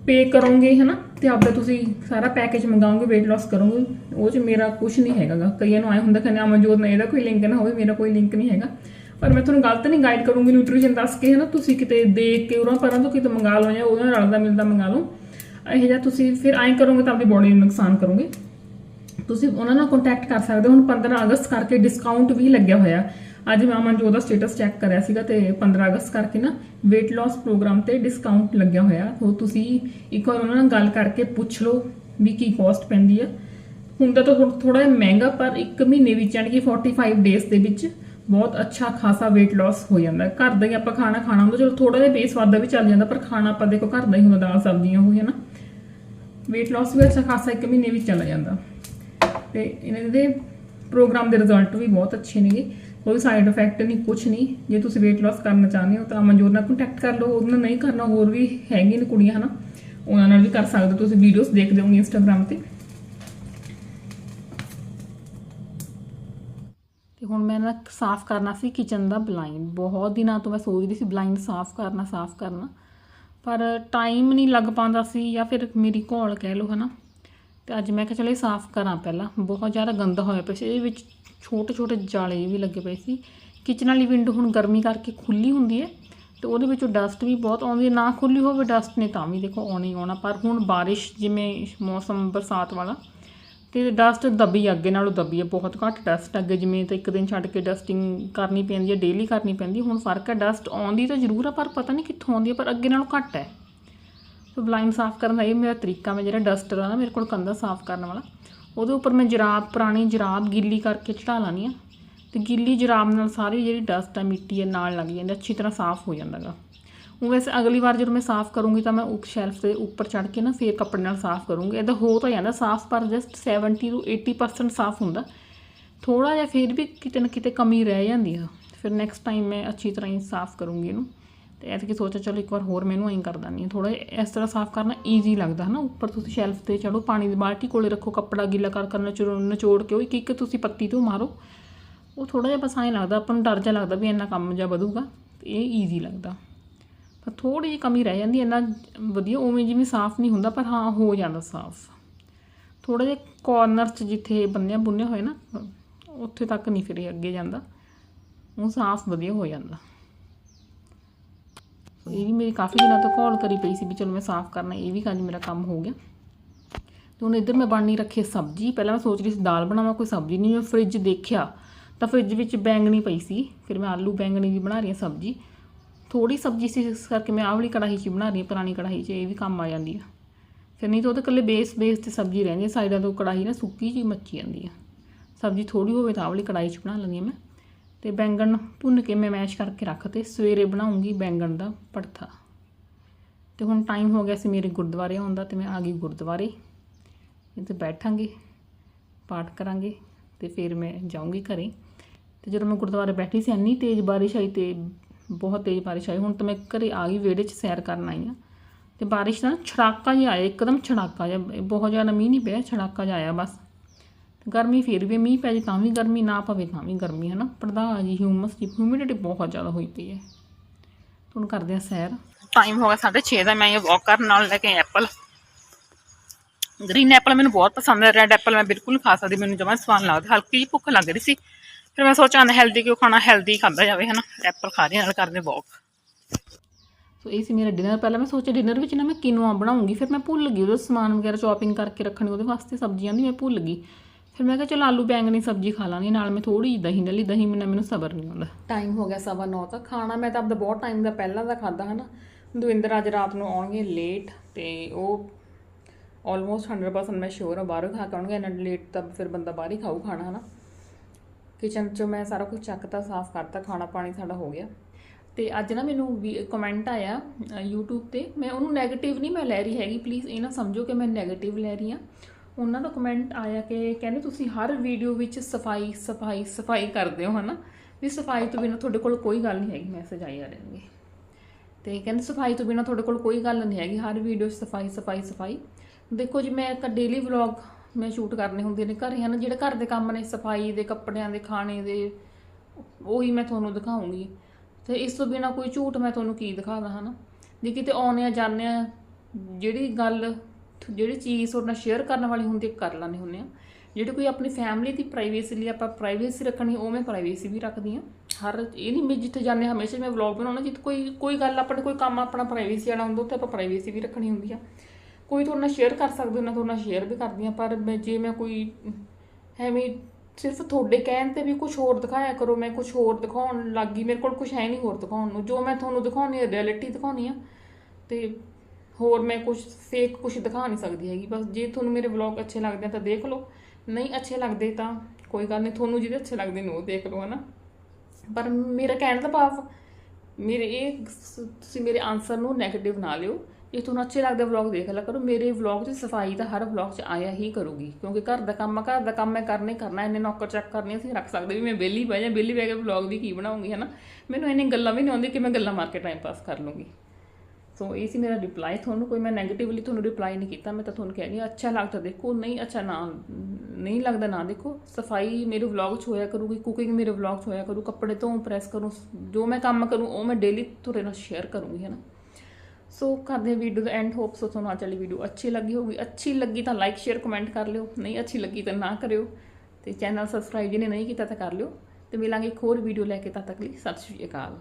ਪੇ ਕਰੋਗੇ, ਹਨਾ? ਤੇ ਆਪਦਾ ਤੁਸੀਂ ਸਾਰਾ ਪੈਕੇਜ ਮੰਗਾਓਗੇ, weight loss ਕਰੋਗੇ, ਉਹ 'ਚ ਮੇਰਾ ਕੁਝ ਨਹੀਂ ਹੈਗਾ ਕਈਆਂ ਨੂੰ ਆਏ ਹੁੰਦਾ, ਕਹਿੰਦੇ ਅਮਨਜੋਤ ਨਾਲ ਇਹਦਾ ਕੋਈ ਲਿੰਕ ਨਾ ਹੋਵੇ, ਮੇਰਾ ਕੋਈ ਲਿੰਕ ਨਹੀਂ ਹੈਗਾ। ਪਰ ਮੈਂ ਤੁਹਾਨੂੰ ਗਲਤ ਨਹੀਂ ਗਾਈਡ ਕਰੂੰਗੀ ਨਿਊਟ੍ਰੀਸ਼ਨ ਦੱਸ ਕੇ, ਹਨਾ? ਤੁਸੀਂ ਕਿਤੇ ਦੇਖ ਕੇ ਉਹਨਾਂ ਪਰਾਂ ਤੋਂ ਕਿਤੇ ਮੰਗਾ ਲਓ ਜਾਂ ਉਹਨਾਂ ਨਾਲ ਰਲਦਾ ਮਿਲਦਾ ਮੰਗਾ ਲਓ। ਇਹ ਜਿਹਾ ਤੁਸੀਂ ਫਿਰ ਐਂ ਕਰੋਗੇ ਤਾਂ ਆਪਣੀ ਬੋਡੀ ਨੂੰ ਨੁਕਸਾਨ ਕਰੋਗੇ। ਤੁਸੀਂ ਉਹਨਾਂ ਨਾਲ ਕੰਟੈਕਟ ਕਰ ਸਕਦੇ ਹੋ। ਹੁਣ 15 ਅਗਸਤ ਕਰਕੇ ਡਿਸਕਾਊਂਟ ਵੀ ਲੱਗਿਆ ਹੋਇਆ। ਅੱਜ ਮੈਂ ਅਮਨ ਅਮਨਜੋਤ ਉਹਦਾ ਸਟੇਟਸ ਚੈੱਕ ਕਰਿਆ ਸੀਗਾ ਤੇ 15 ਅਗਸਤ ਕਰਕੇ ਨਾ weight loss ਪ੍ਰੋਗਰਾਮ ਤੇ ਡਿਸਕਾਊਂਟ ਲੱਗਿਆ ਹੋਇਆ। ਉਹ ਤੁਸੀਂ ਇੱਕ ਵਾਰ ਉਹਨਾਂ ਨਾਲ ਗੱਲ ਕਰਕੇ ਪੁੱਛ ਲਓ ਵੀ ਕੀ ਕੋਸਟ ਪੈਂਦੀ ਆ। ਹੁੰਦਾ ਤਾਂ ਥੋੜਾ ਜਿਹਾ ਮਹਿੰਗਾ, ਪਰ ਇੱਕ ਮਹੀਨੇ ਵਿੱਚ ਯਾਨੀ ਕਿ 45 ਡੇਜ਼ ਦੇ ਵਿੱਚ ਬਹੁਤ ਅੱਛਾ ਖਾਸਾ weight loss ਹੋ ਜਾਂਦਾ। ਘਰ ਦਾ ਹੀ ਆਪਾਂ ਖਾਣਾ ਖਾਣਾ ਹੁੰਦਾ, ਚਲੋ ਥੋੜਾ ਜਿਹਾ ਬੇਸ ਵਾਧਾ ਵੀ ਚੱਲ ਜਾਂਦਾ, ਪਰ ਖਾਣਾ ਆਪਾਂ ਦੇਖੋ ਘਰ ਦਾ ਹੀ ਹੁੰਦਾ, ਦਾਲ, ਸਬਜ਼ੀਆਂ ਹੋਈ ਹੈ ਨਾ। weight loss ਵੀ ਅੱਛਾ ਖਾਸਾ ਇੱਕ ਮਹੀਨੇ ਵਿੱਚ ਚਲਾ ਜਾਂਦਾ। ਤੇ ਇਹਨਾਂ ਦੇ ਪ੍ਰੋਗਰਾਮ ਦੇ ਰਿਜ਼ਲਟ ਵੀ ਬਹੁਤ ਅੱਛੇ ਨੇਗੇ। ਕੋਈ ਸਾਈਡ ਇਫੈਕਟ ਨਹੀਂ ਕੁਝ ਨਹੀਂ। ਜੇ ਤੁਸੀਂ weight loss ਕਰਨਾ ਚਾਹੁੰਦੇ ਹੋ ਤਾਂ ਮਨਜੋਰ ਨਾਲ ਕੰਟੈਕਟ ਕਰ ਲਓ। ਉਹਨਾਂ ਨਹੀਂ ਕਰਨਾ ਹੋਰ ਵੀ ਹੈਗੀਆਂ ਨੇ ਕੁੜੀਆਂ, ਹਨਾ? ਉਹਨਾਂ ਨਾਲ ਵੀ ਕਰ ਸਕਦੇ ਤੁਸੀਂ ਵੀਡੀਓਜ਼ ਦੇਖਦੇ ਹੋਗੇ ਇੰਸਟਾਗ੍ਰam ਤੇ। ਤੇ ਹੁਣ ਮੈਂ ਨਾ ਸਾਫ਼ ਕਰਨਾ ਸੀ ਕਿਚਨ ਦਾ ਬਲਾਈਂਡ ਬਹੁਤ ਦਿਨਾਂ ਤੋਂ ਮੈਂ ਸੋਚਦੀ ਸੀ ਬਲਾਈਂਡ ਸਾਫ਼ ਕਰਨਾ ਸਾਫ਼ ਕਰਨਾ। ਪਰ ਟਾਈਮ ਨਹੀਂ ਲੱਗ ਪਾਉਂਦਾ ਸੀ ਜਾਂ ਫਿਰ ਮੇਰੀ ਘੋਲ ਕਹਿ ਲਓ, ਹਨਾ? ਤੇ ਅੱਜ ਮੈਂ ਕਿਹਾ ਚਲੋ ਇਹ ਸਾਫ਼ ਕਰਾਂ ਪਹਿਲਾਂ। ਬਹੁਤ ਜ਼ਿਆਦਾ ਗੰਦਾ ਹੋਇਆ ਪਿਆ ਸੀ। ਇਹਦੇ ਵਿੱਚ ਛੋਟੇ ਛੋਟੇ ਜਾਲੇ ਵੀ ਲੱਗੇ ਪਏ ਸੀ। ਕਿਚਨ ਵਾਲੀ ਵਿੰਡੋ ਹੁਣ ਗਰਮੀ ਕਰਕੇ ਖੁੱਲੀ ਹੁੰਦੀ ਹੈ ਤੇ ਉਹਦੇ ਵਿੱਚੋਂ ਡਸਟ ਵੀ ਬਹੁਤ ਆਉਂਦੀ ਹੈ। ਨਾ ਖੁੱਲੀ ਹੋਵੇ ਡਸਟ ਨੇ ਤਾਂ ਵੀ ਦੇਖੋ ਆਉਣਾ ਹੀ ਆਉਣਾ। ਪਰ ਹੁਣ ਬਾਰਿਸ਼ ਜਿਵੇਂ ਮੌਸਮ ਬਰਸਾਤ ਵਾਲਾ ਤੇ ਡਸਟ ਦੱਬੀ, ਅੱਗੇ ਨਾਲੋਂ ਦੱਬੀ ਹੈ। ਬਹੁਤ ਘੱਟ ਡਸਟ ਅੱਗੇ ਜਿਵੇਂ ਤਾਂ ਇੱਕ ਦਿਨ ਛੱਡ ਕੇ ਡਸਟਿੰਗ ਕਰਨੀ ਪੈਂਦੀ ਹੈ ਡੇਲੀ ਕਰਨੀ ਪੈਂਦੀ ਹੁਣ ਫ਼ਰਕ ਹੈ। ਡਸਟ ਆਉਂਦੀ ਤਾਂ ਜ਼ਰੂਰ ਆ, ਪਰ ਪਤਾ ਨਹੀਂ ਕਿੱਥੋਂ ਆਉਂਦੀ ਹੈ, ਪਰ ਅੱਗੇ ਨਾਲੋਂ ਘੱਟ ਹੈ। ਸੋ ਬਲਾਈਂਡ ਸਾਫ਼ ਕਰਨ ਦਾ ਇਹ ਮੇਰਾ ਤਰੀਕਾ ਮੈਂ ਜਿਹੜਾ ਡਸਟਰ ਆ ਨਾ ਮੇਰੇ ਕੋਲ ਕੰਧਾ ਸਾਫ਼ ਕਰਨ ਵਾਲਾ। ਉਹਦੇ ਉੱਪਰ ਮੈਂ ਜਰਾਬ, ਪੁਰਾਣੀ ਜਰਾਬ ਗਿੱਲੀ ਕਰਕੇ ਚੜਾ ਲਾਨੀ ਆ ਤੇ ਗਿੱਲੀ ਜਰਾਬ ਨਾਲ ਸਾਰੀ ਜਿਹੜੀ ਡਸਟ ਆ, ਮਿੱਟੀ ਹੈ ਨਾਲ ਲੱਗ ਜਾਂਦੀ ਅੱਛੀ ਤਰ੍ਹਾਂ ਸਾਫ਼ ਹੋ ਜਾਂਦਾਗਾ ਉਹ ਵੈਸੇ ਅਗਲੀ ਵਾਰ ਜਦੋਂ ਮੈਂ ਸਾਫ਼ ਕਰੂੰਗੀ ਤਾਂ ਮੈਂ ਉਪ ਸ਼ੈਲਫ ਦੇ ਉੱਪਰ ਚੜ੍ਹ ਕੇ ਨਾ ਫੇਰ ਕੱਪੜੇ ਨਾਲ ਸਾਫ਼ ਕਰੂੰਗੀ। ਇਹਦਾ ਹੋ ਤਾਂ ਜਾਂਦਾ ਸਾਫ਼ ਪਰ ਜਸਟ 70 ਤੋਂ 80% ਸਾਫ਼ ਹੁੰਦਾ। ਥੋੜਾ ਜਿਹਾ ਫਿਰ ਵੀ ਕਿਤੇ ਨਾ ਕਿਤੇ ਕਮੀ ਰਹਿ ਜਾਂਦੀ ਆ। ਫਿਰ ਨੈਕਸਟ ਟਾਈਮ ਮੈਂ ਅੱਛੀ ਤਰ੍ਹਾਂ ਹੀ ਸਾਫ਼ ਕਰੂੰਗੀ ਇਹਨੂੰ। ਤੇ ਐਤਕੀ ਸੋਚਿਆ, ਚਲੋ ਇੱਕ ਵਾਰ ਹੋਰ ਮੈਨੂੰ ਐਂ ਕਰ ਦਾਨੀ ਥੋੜਾ ਇਸ ਤਰ੍ਹਾਂ ਸਾਫ਼ ਕਰਨਾ ਈਜ਼ੀ ਲੱਗਦਾ ਹੈ ਨਾ ਉੱਪਰ ਤੁਸੀਂ ਸ਼ੈਲਫ ਤੇ ਚੜੋ ਪਾਣੀ ਦੀ ਬਾਲਟੀ ਕੋਲੇ ਰੱਖੋ, ਕੱਪੜਾ ਗਿੱਲਾ ਕਰ ਕਰ ਨਿਚੋੜ ਨਿਚੋੜ ਕੇ ਉਹ ਇੱਕ ਇੱਕ ਤੁਸੀਂ ਪੱਤੀ ਤੋਂ ਮਾਰੋ। ਉਹ ਥੋੜਾ ਜਿਹਾ ਬਸ ਐਂ ਲੱਗਦਾ, ਆਪਾਂ ਨੂੰ ਡਰ ਜਿਹਾ ਲੱਗਦਾ ਵੀ ਇੰਨਾ ਕੰਮ ਜਿਹਾ ਵਧੂਗਾ, ਤੇ ਇਹ ਈਜ਼ੀ ਲੱਗਦਾ। ਪਰ ਥੋੜੀ ਜਿਹੀ ਕਮੀ ਰਹਿ ਜਾਂਦੀ, ਇੰਨਾ ਵਧੀਆ ਉਵੇਂ ਜਿਵੇਂ ਸਾਫ਼ ਨਹੀਂ ਹੁੰਦਾ, ਪਰ ਹਾਂ, ਹੋ ਜਾਂਦਾ ਸਾਫ਼। ਥੋੜੇ ਜਿਹੇ ਕਾਰਨਰ 'ਚ ਜਿੱਥੇ ਬੰਨਿਆ ਬੁੰਨਿਆ ਹੋਏ ਨਾ, ਉੱਥੇ ਤੱਕ ਨਹੀਂ ਫਿਰ ਅੱਗੇ ਜਾਂਦਾ। ਉਹ ਸਾਫ਼ ਵਧੀਆ ਹੋ ਜਾਂਦਾ। ਇਹ ਵੀ ਮੇਰੀ ਕਾਫੀ ਦਿਨਾਂ ਤੋਂ ਘੋਲ ਕਰੀ ਪਈ ਸੀ ਵੀ ਚਲੋ ਮੈਂ ਸਾਫ਼ ਕਰਨਾ, ਇਹ ਵੀ ਅੱਜ ਮੇਰਾ ਕੰਮ ਹੋ ਗਿਆ। ਤੇ ਹੁਣ ਇੱਧਰ ਮੈਂ ਬਣਨੀ ਰੱਖੀ ਸਬਜ਼ੀ। ਪਹਿਲਾਂ ਮੈਂ ਸੋਚ ਰਹੀ ਸੀ ਦਾਲ ਬਣਾਵਾਂ, ਕੋਈ ਸਬਜ਼ੀ ਨਹੀਂ, ਮੈਂ ਫ੍ਰਿਜ ਦੇਖਿਆ ਤਾਂ ਫ੍ਰਿਜ ਵਿੱਚ ਬੈਂਗਣੀ ਪਈ ਸੀ। ਫਿਰ ਮੈਂ ਆਲੂ ਬੈਂਗਣੀ ਦੀ ਬਣਾ ਰਹੀ ਹਾਂ ਸਬਜ਼ੀ। ਥੋੜੀ ਸਬਜ਼ੀ ਸੀ, ਇਸ ਕਰਕੇ ਮੈਂ ਆਹ ਵਾਲੀ ਕੜਾਹੀ 'ਚ ਬਣਾ ਰਹੀ ਹਾਂ, ਪੁਰਾਣੀ ਕੜਾਹੀ 'ਚ, ਇਹ ਵੀ ਕੰਮ ਆ ਜਾਂਦੀ ਆ। ਫਿਰ ਨਹੀਂ ਤਾਂ ਉਹਦੇ ਇਕੱਲੇ ਬੇਸ ਬੇਸ ਤੇ ਸਬਜ਼ੀ ਰਹਿੰਦੀ ਹੈ ਸਾਈਡਾਂ ਤੋਂ ਕੜਾਹੀ ਨਾ ਸੁੱਕੀ ਜਿਹੀ ਮੱਚੀ ਜਾਂਦੀ ਆ। ਸਬਜ਼ੀ ਥੋੜੀ ਹੋਵੇ ਤਾਂ ਆਹ ਵਾਲੀ ਕੜਾਹੀ 'ਚ ਬਣਾ ਲੈਂਦੀ ਹਾਂ ਮੈਂ। ਤੇ ਬੈਂਗਣ ਭੁੰਨ ਕੇ ਮੈਂ ਮੈਸ਼ ਕਰਕੇ ਰੱਖਤੇ ਸਵੇਰੇ ਬਣਾਉਂਗੀ ਬੈਂਗਣ ਦਾ ਪੜਥਾ ਤੇ ਹੁਣ ਟਾਈਮ ਹੋ ਗਿਆ ਸੀ ਮੇਰੇ ਗੁਰਦੁਆਰੇ ਆਉਣ ਦਾ ਤੇ ਮੈਂ ਆ ਗਈ ਗੁਰਦੁਆਰੇ। ਇੱਥੇ ਬੈਠਾਂਗੇ, ਪਾਠ ਕਰਾਂਗੇ ਤੇ ਫਿਰ ਮੈਂ ਜਾਊਂਗੀ ਘਰੇ। ਤੇ ਜਦੋਂ ਮੈਂ ਗੁਰਦੁਆਰੇ ਬੈਠੀ ਸੀ, ਇੰਨੀ ਤੇਜ਼ ਬਾਰਿਸ਼ ਆਈ ਤੇ ਬਹੁਤ ਤੇਜ਼ ਬਾਰਿਸ਼ ਆਈ। ਹੁਣ ਤਾਂ ਮੈਂ ਘਰੇ ਆ ਗਈ, ਵਿਹੜੇ 'ਚ ਸੈਰ ਕਰਨ ਆਈ ਆ ਤੇ ਬਾਰਿਸ਼ ਦਾ ਛੜਾਕਾ ਜਿਹਾ ਆਇਆ, ਇੱਕਦਮ ਛੜਾਕਾ ਜਿਹਾ, ਬਹੁਤ ਜ਼ਿਆਦਾ ਮੀਂਹ ਨਹੀਂ ਪਿਆ, ਛੜਾਕਾ ਜਿਹਾ ਆਇਆ ਬਸ। ਗਰਮੀ ਫਿਰ ਵੀ ਮੀਂਹ ਪੈ ਜੇ ਤਾਂ ਵੀ ਗਰਮੀ ਨਾ ਪਵੇ ਤਾਂ ਵੀ ਗਰਮੀ ਹੈ ਨਾ ਪਰਦਾ ਜੀ ਹਿਊਮਸ ਦੀ ਹਿਊਮਿਡਿਟੀ ਬਹੁਤ ਜ਼ਿਆਦਾ ਹੋਈ ਪਈ ਹੈ। ਹੁਣ ਕਰਦੇ ਆ ਸੈਰ। ਟਾਈਮ ਹੋ ਗਿਆ 6:30 ਦਾ ਮੈਂ ਇਹ ਵਾਕ ਕਰਨ ਨਾਲ ਲੈ ਕੇ ਐਪਲ ਗ੍ਰੀਨ ਐਪਲ ਮੈਨੂੰ ਬਹੁਤ ਪਸੰਦ ਹੈ ਰੈੱਡ ਐਪਲ ਮੈਂ ਬਿਲਕੁਲ ਨਹੀਂ ਖਾ ਸਕਦੀ ਮੈਨੂੰ ਜਮਾਂ ਸਵਾਦ ਲੱਗਦਾ ਹਲਕੀ ਜਿਹੀ ਭੁੱਖ ਲੱਗ ਰਹੀ ਸੀ। ਫਿਰ ਮੈਂ ਸੋਚਿਆ ਅਨਹੈਲਦੀ ਕਿਉਂ ਖਾਣਾ ਹੈਲਦੀ ਖਾਦਾ ਜਾਵੇ ਹਨਾ? ਐਪਲ ਖਾ ਰਹੀ ਨਾਲ ਕਰਦੇ ਵਾਕ ਸੋ ਇਹ ਸੀ ਮੇਰਾ ਡਿਨਰ ਪਹਿਲਾਂ ਮੈਂ ਸੋਚਿਆ ਡਿਨਰ ਵਿੱਚ ਨਾ ਮੈਂ ਕਿਨੋਆ ਬਣਾਉਂਗੀ ਫਿਰ ਮੈਂ ਭੁੱਲ ਗਈ ਉਹਦਾ ਸਮਾਨ ਵਗੈਰਾ ਚੌਪਿੰਗ ਕਰਕੇ ਰੱਖਣੀ ਉਹਦੇ ਵਾਸਤੇ ਸਬਜ਼ੀਆਂ ਦੀ ਮੈਂ ਭੁੱਲ ਗਈ। ਫਿਰ ਮੈਂ ਕਿਹਾ ਚਲ ਆਲੂ ਬੈਂਗਣੀ ਸਬਜ਼ੀ ਖਾ ਲਾਂਗੀ ਨਾਲ ਮੈਂ ਥੋੜੀ ਜਿਹੀ ਦਹੀਂ ਲਈ ਦਹੀਂ ਬਿਨਾਂ ਮੈਨੂੰ ਸਬਰ ਨਹੀਂ ਆਉਂਦਾ। ਟਾਈਮ ਹੋ ਗਿਆ ਸਵਾ ਨੌ ਤੱਕ ਖਾਣਾ ਮੈਂ ਤਾਂ ਆਪਦਾ ਬਹੁਤ ਟਾਈਮ ਦਾ ਪਹਿਲਾਂ ਦਾ ਖਾਦਾ ਹਨਾ। ਦਵਿੰਦਰ ਅੱਜ ਰਾਤ ਨੂੰ ਆਉਣਗੇ ਲੇਟ ਤੇ ਉਹ ਆਲਮੋਸਟ 100% ਮੈਂ ਸ਼ੋਰ ਹਾਂ ਬਾਹਰੋਂ ਖਾ ਕੇ ਆਉਣਗੇ ਇੰਨਾ ਲੇਟ ਤਾਂ ਫਿਰ ਬੰਦਾ ਬਾਹਰ ਹੀ ਖਾਊ ਖਾਣਾ ਹਨਾ। ਕਿਚਨ 'ਚ ਮੈਂ ਸਾਰਾ ਕੁਝ ਚੱਕਤਾ ਸਾਫ਼ ਕਰਤਾ ਖਾਣਾ ਪਾਣੀ ਸਾਡਾ ਹੋ ਗਿਆ। ਤੇ ਅੱਜ ਨਾ ਮੈਨੂੰ ਵੀ ਕਮੈਂਟ ਆਇਆ ਅ, YouTube ਤੇ ਮੈਂ ਉਹਨੂੰ 네ਗੇਟਿਵ ਨਹੀਂ ਮੈਂ ਲੈ ਰਹੀ ਹੈਗੀ ਪਲੀਜ਼ ਇਹ ਨਾ ਸਮਝੋ ਕਿ ਮੈਂ 네ਗੇਟਿਵ ਲੈ ਰਹੀ ਹਾਂ ਉਹਨਾਂ ਦਾ ਕਮੈਂਟ ਆਇਆ ਕਿ ਕਹਿੰਦੇ ਤੁਸੀਂ ਹਰ ਵੀਡੀਓ ਵਿੱਚ ਸਫ਼ਾਈ ਸਫ਼ਾਈ ਸਫ਼ਾਈ ਕਰਦੇ ਹੋ, ਹਨਾ? ਵੀ ਸਫ਼ਾਈ ਤੋਂ ਬਿਨਾਂ ਤੁਹਾਡੇ ਕੋਲ ਕੋਈ ਗੱਲ ਨਹੀਂ ਹੈਗੀ ਮੈਸੇਜ ਆਈ ਆ ਰਹੇ ਤੇ ਕਹਿੰਦੇ ਸਫ਼ਾਈ ਤੋਂ ਬਿਨਾਂ ਤੁਹਾਡੇ ਕੋਲ ਕੋਈ ਗੱਲ ਨਹੀਂ ਹੈਗੀ, ਹਰ ਵੀਡੀਓ 'ਚ ਸਫ਼ਾਈ ਸਫ਼ਾਈ ਸਫ਼ਾਈ। ਦੇਖੋ ਜੀ, ਮੈਂ ਇੱਕ ਡੇਲੀ ਵਲੌਗ ਮੈਂ ਸ਼ੂਟ ਕਰਨੇ ਹੁੰਦੇ ਨੇ ਘਰੇ, ਹਨ? ਜਿਹੜੇ ਘਰ ਦੇ ਕੰਮ ਨੇ, ਸਫ਼ਾਈ ਦੇ, ਕੱਪੜਿਆਂ ਦੇ, ਖਾਣੇ ਦੇ, ਉਹੀ ਮੈਂ ਤੁਹਾਨੂੰ ਦਿਖਾਉਂਗੀ। ਤੇ ਇਸ ਤੋਂ ਬਿਨਾ ਕੋਈ ਝੂਠ ਮੈਂ ਤੁਹਾਨੂੰ ਕੀ ਦਿਖਾਦਾ ਹਨਾ? ਜੇ ਕਿਤੇ ਆਉਣੇ ਆ, ਜਾਂਦੇ ਆ, ਜਿਹੜੀ ਗੱਲ ਜਿਹੜੀ ਚੀਜ਼ ਤੁਹਾਡੇ ਨਾਲ ਸ਼ੇਅਰ ਕਰਨ ਵਾਲੀ ਹੁੰਦੀ ਹੈ, ਕਰ ਲੈਂਦੇ ਹੁੰਦੇ ਆ। ਜਿਹੜੀ ਕੋਈ ਆਪਣੀ ਫੈਮਿਲੀ ਦੀ ਪ੍ਰਾਈਵੇਸੀ ਲਈ ਆਪਾਂ ਪ੍ਰਾਈਵੇਸੀ ਰੱਖਣੀ ਉਹ ਮੈਂ ਪ੍ਰਾਈਵੇਸੀ ਵੀ ਰੱਖਦੀ ਆ। ਹਰ ਇਹ ਨਹੀਂ ਮੈਂ ਜਿੱਥੇ ਜਾਂਦੇ ਹਾਂ, ਹਮੇਸ਼ਾ ਮੈਂ ਵਲੌਗ ਬਣਾਉਣਾ ਜਿੱਥੇ ਕੋਈ ਕੋਈ ਗੱਲ ਆਪਣੇ ਕੋਈ ਕੰਮ ਆਪਣਾ ਪ੍ਰਾਈਵੇਸੀ ਵਾਲਾ ਹੁੰਦਾ ਉੱਥੇ ਆਪਾਂ ਪ੍ਰਾਈਵੇਸੀ ਵੀ ਰੱਖਣੀ ਹੁੰਦੀ ਆ। ਕੋਈ ਤੁਹਾਡੇ ਨਾਲ ਸ਼ੇਅਰ ਕਰ ਸਕਦੇ ਹੋ ਨਾ ਤੁਹਾਡੇ ਨਾਲ ਸ਼ੇਅਰ ਵੀ ਕਰਦੀ ਆ ਪਰ ਮੈਂ ਜੇ ਮੈਂ ਕੋਈ ਐਵੇਂ ਸਿਰਫ ਤੁਹਾਡੇ ਕਹਿਣ ਤੇ ਵੀ ਕੁਝ ਹੋਰ ਦਿਖਾਇਆ ਕਰੋ ਮੈਂ ਕੁਝ ਹੋਰ ਦਿਖਾਉਣ ਲੱਗੀ ਮੇਰੇ ਕੋਲ ਕੁਝ ਹੈ ਨਹੀਂ ਹੋਰ ਦਿਖਾਉਣ ਨੂੰ। ਜੋ ਮੈਂ ਤੁਹਾਨੂੰ ਦਿਖਾਉਣੀ ਹੈ ਰਿਐਲਿਟੀ ਦਿਖਾਉਣੀ ਆ ਤੇ ਹੋਰ ਮੈਂ ਕੁਝ ਫੇਕ ਕੁਝ ਦਿਖਾ ਨਹੀਂ ਸਕਦੀ ਹੈਗੀ। ਬਸ ਜੇ ਤੁਹਾਨੂੰ ਮੇਰੇ ਵਲੌਗ ਅੱਛੇ ਲੱਗਦੇ ਆ ਤਾਂ ਦੇਖ ਲਓ। ਨਹੀਂ ਅੱਛੇ ਲੱਗਦੇ ਤਾਂ ਕੋਈ ਗੱਲ ਨਹੀਂ, ਤੁਹਾਨੂੰ ਜਿਹਦੇ ਅੱਛੇ ਲੱਗਦੇ ਨੇ ਉਹ ਦੇਖ ਲਓ, ਹਨਾ। ਪਰ ਮੇਰਾ ਕਹਿਣ ਦਾ ਭਾਵ, ਮੇਰੇ ਇਹ ਤੁਸੀਂ ਮੇਰੇ ਆਨਸਰ ਨੂੰ 네ਗੇਟਿਵ ਨਾ ਲਿਓ। ਜੇ ਤੁਹਾਨੂੰ ਅੱਛੇ ਲੱਗਦੇ ਵਲੌਗ ਦੇਖ ਲਿਆ ਕਰੋ, ਮੇਰੇ ਵਲੌਗ 'ਚ ਸਫ਼ਾਈ ਤਾਂ ਹਰ ਵਲੌਗ 'ਚ ਆਇਆ ਹੀ ਕਰੂਗੀ। ਕਿਉਂਕਿ ਘਰ ਦਾ ਕੰਮ ਘਰ ਦਾ ਕੰਮ ਮੈਂ ਕਰਨਾ ਹੀ ਕਰਨਾ, ਇੰਨੇ ਨੌਕਰ ਚੱਕ ਕਰਨੇ ਅਸੀਂ ਰੱਖ ਸਕਦੇ ਵੀ ਮੈਂ ਵਿਹਲੀ ਬਹਿ ਜਾਂ, ਵਿਹਲੀ ਬਹਿ ਕੇ ਵਲੌਗ ਵੀ ਕੀ ਬਣਾਉਂਗੀ, ਹਨਾ। ਮੈਨੂੰ ਇੰਨੀ ਗੱਲਾਂ ਵੀ ਨਹੀਂ ਆਉਂਦੀ ਕਿ ਮੈਂ ਗੱਲਾਂ ਮਾਰ ਕੇ ਟਾਈਮ ਪਾਸ ਕਰ ਲੂੰਗੀ। ਸੋ ਇਹ ਸੀ ਮੇਰਾ ਰਿਪਲਾਈ ਤੁਹਾਨੂੰ, ਕੋਈ ਮੈਂ 네ਗੇਟਿਵਲੀ ਤੁਹਾਨੂੰ ਰਿਪਲਾਈ ਨਹੀਂ ਕੀਤਾ, ਮੈਂ ਤਾਂ ਤੁਹਾਨੂੰ ਕਹਿ ਰਹੀ ਹਾਂ, ਅੱਛਾ ਲੱਗਦਾ ਦੇਖੋ, ਨਹੀਂ ਅੱਛਾ ਨਾ, ਨਹੀਂ ਲੱਗਦਾ ਨਾ ਦੇਖੋ, ਸਫ਼ਾਈ ਮੇਰੇ ਵਲੌਗ 'ਚ ਹੋਇਆ ਕਰੂਗੀ ਕੁਕਿੰਗ ਮੇਰੇ ਵਲੌਗ 'ਚ ਹੋਇਆ ਕਰੂ, ਕੱਪੜੇ ਤੋਂ ਪ੍ਰੈਸ ਕਰੂੰ, ਜੋ ਮੈਂ ਕੰਮ ਕਰੂੰ, ਉਹ ਮੈਂ ਡੇਲੀ ਤੁਹਾਡੇ ਨਾਲ ਸ਼ੇਅਰ ਕਰੂੰਗੀ ਹੈ ਨਾ ਸੋ ਕਰਦੇ ਵੀਡੀਓ ਦਾ ਐਂਡ ਹੋਪਸ ਤੁਹਾਨੂੰ ਅੱਜ ਵਾਲੀ ਵੀਡੀਓ ਅੱਛੀ ਲੱਗੀ ਹੋਊਗੀ, ਅੱਛੀ ਲੱਗੀ ਤਾਂ ਲਾਈਕ ਸ਼ੇਅਰ ਕਮੈਂਟ ਕਰ ਲਿਓ, ਨਹੀਂ ਅੱਛੀ ਲੱਗੀ ਤਾਂ ਨਾ ਕਰਿਓ, ਤੇ ਚੈਨਲ ਸਬਸਕ੍ਰਾਈਬ ਜਿਹਨੇ ਨਹੀਂ ਕੀਤਾ ਤਾਂ ਕਰ ਲਿਓ, ਤੇ ਮਿਲਾਂਗੇ ਇੱਕ ਹੋਰ ਵੀਡੀਓ ਲੈ ਕੇ, ਤਦ ਤੱਕ ਲਈ ਸਤਿ ਸ਼੍ਰੀ ਅਕਾਲ।